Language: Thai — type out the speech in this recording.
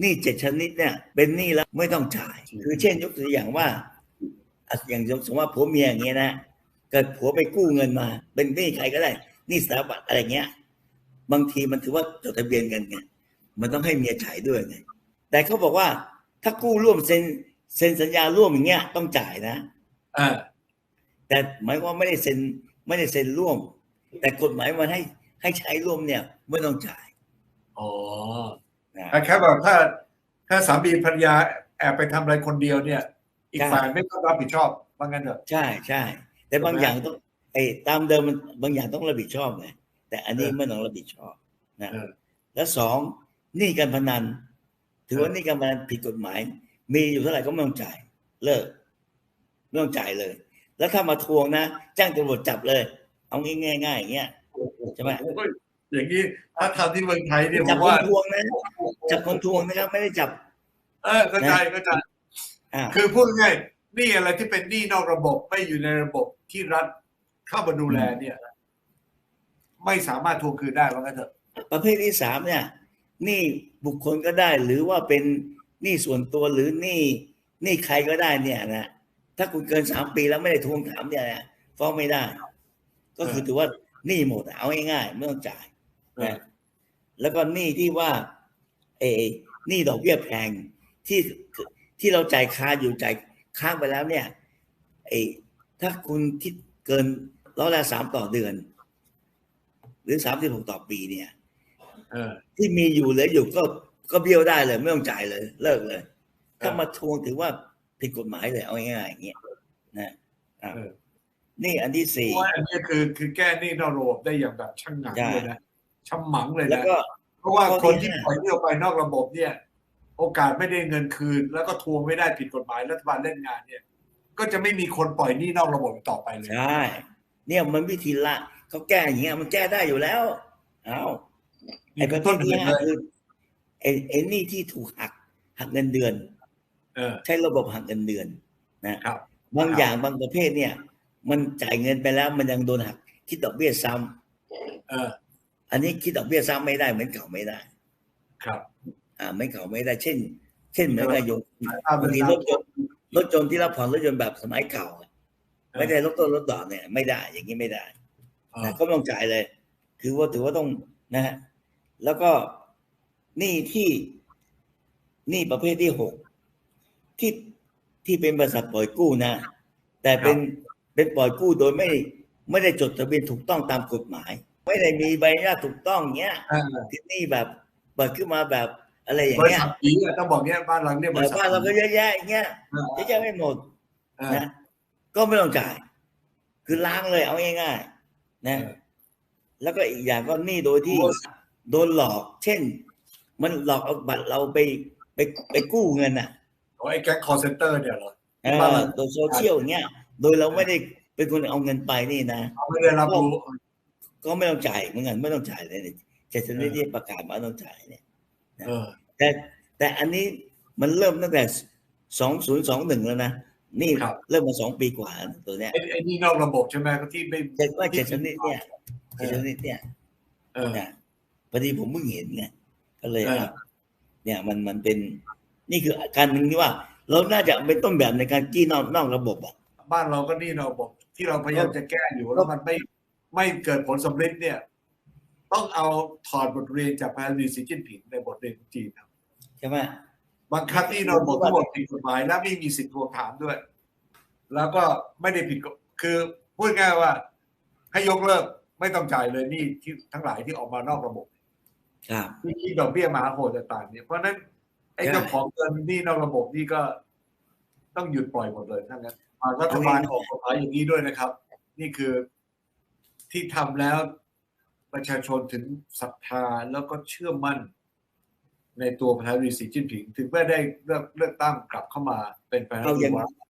หนี้เจ็ดชนิดเนี่ยเป็นหนี้แล้วไม่ต้องจ่าย คือเช่นยกตัวอย่างว่าอะอย่างสมมติว่าผัวเมียอย่างเงี้ยนะเกิดผัวไปกู้เงินมา เป็นหนี้ใครก็ได้หนี้สถาบันอะไรเงี้ย บางทีมันถือว่าจดทะเบียนกันไงมันต้องให้เมียจ่ายด้วยไงแต่เขาบอกว่าถ้ากู้ร่วมเซ็นเซ็นสัญญาร่วมอย่างเงี้ยต้องจ่ายนะอ่าแต่หมายความว่าไม่ได้เซ็นไม่ได้เซ็นร่วม แต่กฎหมายมันให้ให้ใช้ร่วมเนี่ยไม่ต้องจ่าย อ๋อ นะแค่แบบถ้าถ้าสามีภรรยาแอบไปทำอะไรคนเดียวเนี่ย อีกใช่ฝ่ายไม่ต้องรับผิดชอบว่างั้นเถอะใช่ใช่แต่บางถูกไหมอย่างต้องไอ้ตามเดิมมันบางอย่างต้องรับผิดชอบไงแต่อันนี้เออไม่ต้องรับผิดชอบนะเออแล้วสองหนี้การพนัน ถือว่าเออหนี้การพนันผิดกฎหมาย มีอยู่เท่าไหร่ก็ไม่ต้องจ่าย เลิกไม่ต้องจ่ายเลย แล้วถ้ามาทวงนะจ้างตำรวจจับเลย เอาง่ายๆง่ายๆอย่างเงี้ยใช่ไหมโอ้ยอย่างนี้ถ้าทำที่เมืองไทยเนี่ยผจับมคนว่า ทวงนะจับคนทวงนะครับ ไม่ได้จับ เออเข้าใจเข้าใจอ่า คือพูดง่ายๆหนี่อะไรที่เป็นหนี้นอกระบบไม่อยู่ในระบบที่รัฐเข้ามาดูแลเนี่ย ไม่สามารถทวงคืนได้ว่างั้นเถอะ ประเภทที่สามเนี่ยหนี้บุคคลก็ได้ หรือว่าเป็นหนี้ส่วนตัวหรือหนี้หนี้ใครก็ได้เนี่ยนะถ้าคุณเกินสามปีแล้วไม่ได้ทวงถามเนี่ยนะฟ้องไม่ได้ ก็คือถือว่าหนี้หมดเอาง่ายๆไม่ต้องจ่าย นะแล้วก็หนี้ที่ว่าเออหนี้ดอกเบี้ยแพงที่ที่เราจ่ายค้างอยู่จ่ายค้างไปแล้วเนี่ยเออถ้าคุณคิดเกินร้อยละสามต่อเดือน หรือสามสิบหกต่อปีเนี่ยเออที่มีอยู่เหลืออยู่ก็ก็เบี้ยวได้เลย ไม่ต้องจ่ายเลย เลิกเลย ถ้าเออมาทวงถือว่าผิดกฎหมายเลยเอาง่ายๆอย่างเงี้ยนะอะเออนี่อันที่เพสี่ราะว่าอันนี้คือคือแก้หนี้นอกระบบได้อย่างแบบช่างหนังใช่เลยนะ ช่างหมังเลยแล้วนะก็เพราะว่าข้อคนที่ที่ห้าปล่อยหนี้ออกไปนอกระบบเนี่ย โอกาสไม่ได้เงินคืน แล้วก็ทวงไม่ได้ผิดกฎหมายรัฐบาลเล่นงานเนี่ย ก็จะไม่มีคนปล่อยหนี้นอกระบบอีกต่อไปเลยใช่เนี่ยมันวิธีละเขาแก้อย่างเงี้ยมันแก้ได้อยู่แล้วเอาไอ้ประเภทที่ห้าคือไอ้ไอ้หนี่ที่ถูกหักหักเงินเดือนเออใช้ระบบหักเงินเดือนนะครับบางอย่างบางประเภทเนี่ย มันจ่ายเงินไปแล้วมันยังโดนหักคิดดอกเบี้ยซ้ำเอออันนี้คิดดอกเบี้ยซ้ำไม่ได้เหมือนเก่าไม่ได้ ครับ อ่าเหมือนเก่าไม่ได้ เช่น เช่นเหมือนกับยงตามบางทีรถยนต์รถยนต์ที่เราผ่อนรถยนต์แบบสมัยเก่าอะไม่ได้รถต้นรถดอกเนี่ย ไม่ได้ อย่างนี้ไม่ได้เออนะก็ไม่ต้องจ่ายเลย คือว่าถือว่าต้องนะฮะแล้วก็หนี้ที่หนี้ประเภทที่หกที่ที่เป็นบริษัทปล่อยกู้นะ แต่เป็นเป็นปล่อยกู้โดยไม่ไม่ได้จดทะเบียนถูกต้องตามกฎหมาย ไม่ได้มีใบอนุญาตถูกต้องเงี้ยเออที่นี่แบบเปิดขึ้นมาแบบอะไรอย่างบริเงี้ยษัทผีอะต้องบอกเนี้ยบ้านเราเนี่ยบแต่ริษัทบ้านเราก็เยอะแยะอย่างเงี้ยเออเยอะแยะไม่หมดเออนะก็ไม่ต้องจ่าย คือล้างเลยเอาง่ายๆนะเออแล้วก็อีกอย่างก็หนี้โดยที่โดนหลอก เช่น มันหลอกเอาบัตรเราไปไปไปกู้เงินอะโอ้ไอ้แก๊งคอร์เซนเตอร์เนี่ยเหรอเอบ้านอเราโดยโซเชียลอย่างเงี้ย โดยเราไม่ได้เป็นคนเอาเงินไปนี่นะเขาไม่ได้รับรู้ ก็ไม่ต้องจ่ายเหมือนกันไม่ต้องจ่ายเลยเนี่ยเจ็ดชนิดที่ประกาศมาต้องจ่ายเนี่ยเออแต่แต่อันนี้มันเริ่มตั้งแต่สองศูนย์สองหนึ่งแล้วนะนี่ครับเริ่มมาสองปีกว่าแล้วตัวเนี้ยไอ้ไอ้หนี่นอกระบบใช่ไหมที่ไม่เจ็ดว่าเจ็ดชนิดเนี่ยเจ็ดชนิดเนี่ยเออนะพอดีผมเพิ่งเห็นไงก็เลยเอออะเนี่ยมันมันเป็นนี่คือการหนึ่งที่ว่า เราน่าจะเป็นต้นแบบในการกี้นอกนอกระบบอะบ้านเราก็หนี่นอกระบบที่เราพยายามจะแก้อยู่แล้วมันไม่ ไม่เกิดผลสำเร็จเนี่ย ต้องเอาถอดบทเรียนจากพระลีสีจิ้นผิงในบทเรียนของจีนครับใช่ไหมบางครั้งที่นอกระบบทั้งหมดผิดกฎหมายและไม่มีสิทธิ์ทวงถามด้วย แล้วก็ไม่ได้ผิดกฎคือพูดง่ายว่า ให้ยกเลิกไม่ต้องจ่ายเลยหนี่ที่ทั้งหลายที่ออกมานอกระบบครับที่คิดดอกเบี้ยมหาโหดต่างๆเนี่ยเพราะฉะนั้นไอ้ใช่เจ้าของเงินหนี่นอกระบบนี่ก็ต้องหยุดปล่อยหมดเลยทั้งนั้นอ่ารัฐบาลออกกฎหมายอย่างนี้ด้วยนะครับ นี่คือ ที่ทำแล้วประชาชนถึงศรัทธาแล้วก็เชื่อมั่น ในตัวประธานาธิบดีสีจิ้นผิง ถึงแม้ได้เลือกเลือกตั้งกลับเข้ามาเป็นประธานาเอาธิบอย่างดี